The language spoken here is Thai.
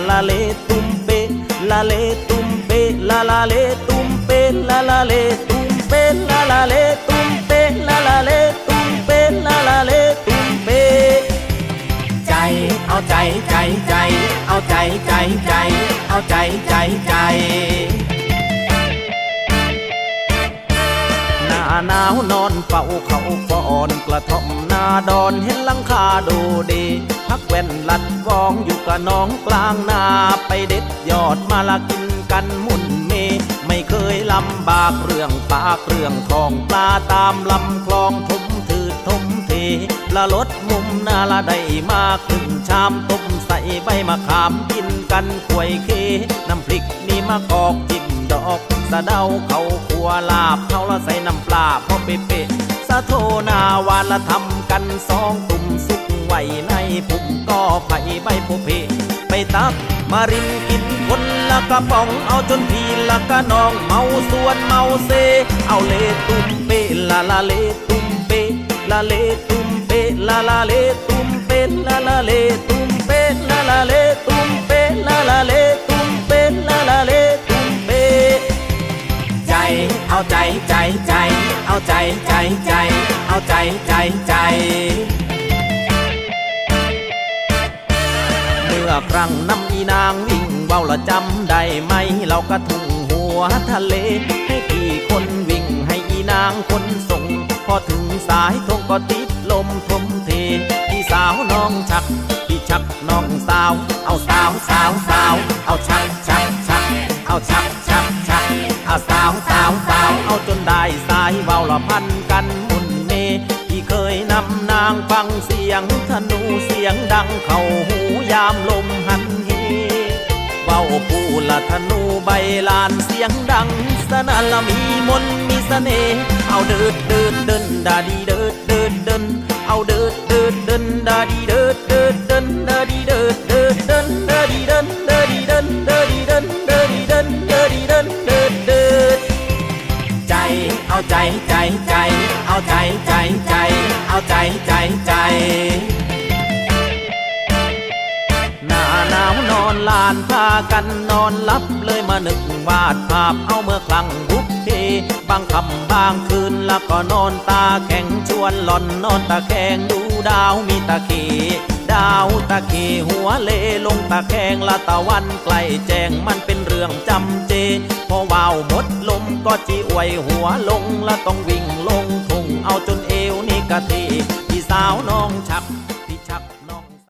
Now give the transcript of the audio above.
la le tumpe la le tumpe la la le tumpe la la le tumpe la la le tumpe la la le tumpe la la le tumpe ใจเอาใจใจใจเอาใจใจใจเอาใจใจใจ หนาวนอนเฝ้าเขาก่อนกระท่อมนาดอนเห็นลังคาดูดีพักแว่นลัดวองอยู่กับน้องกลางนาไปเด็ดยอดมาละกินกันมุ่นเม ไม่เคยลำบากเรื่องปากเรื่องทองปลาตามลำคลองทมถืดทมเทละลดมุมนาละได้มาครึ่งชามต้มใส่ใบมะขามกินกันควยเคน้ำพริกนี่มะกอกจิ อกสะเดาเขาขัวลาบเขาละใส่น้ำปลาพอเป๊ะสะโทนาวานละทำกันสองตุ่มสุกไว้ในปุ่มก็ไผ่ใบโพเพไปตักมารินกินคนละกระป๋องเอาจนพีละกะนองเมาส่วนเมาเซ เอาเลตุ้มเปลาลาเลตุ้มเปลาเลตุ้มเปลาลาเลตุ้มเปลาลาเลตุ้ม เอาใจใจใจ เอาใจใจใจ เอาใจใจใจ เมื่อครั้งน้ำอีนางวิ่งเบาละจำได้ไหม เราก็ทุ่งหัวทะเล ให้กี่คนวิ่งให้อีนางคนส่ง พอถึงสายทงก็ติดลมทมเทพี่สาวน้องชักพี่ชักน้องสาว เอาสาวสาวสาว เอาชักชักชักเอาชัก สาวสาวสาวเอาจนได้สายเบาละพันกันมุนเมที่เคยนำนางฟังเสียงธนูเสียงดังเข้าหูยามลมหันเหเบาปูละธนูใบลานเสียงดัง สนั่นละมีมนมีเสน่ห์เอาเดิดเดิดเดินดาดีเดิดเดิดเดินเอาเดิดเดิดเดินดาดีเดิดเดิดเดินดาดีเดิดเดิดเดินดาดีเดิน เอาใจใจใจ เอาใจใจใจ เอาใจใจใจ หน้าหนาวนอนลานพากันนอนหลับเลยมานึกวาดภาพเอาเมื่อครั้งบุกเพบางคำบางคืนแล้วก็นอนตาแข็งชวนหล่อนนอนตาแข็งดู ดาวมีตะเขดาวตะเขหัวเลลงตะแขงละตะวันใกล้แจ้งมันเป็นเรื่องจำเจ พอว่าวหมดลมก็จีอวยหัวลงละต้องวิ่งลงทุ่งเอาจนเอวนี่กะทีพี่สาวน้องชัก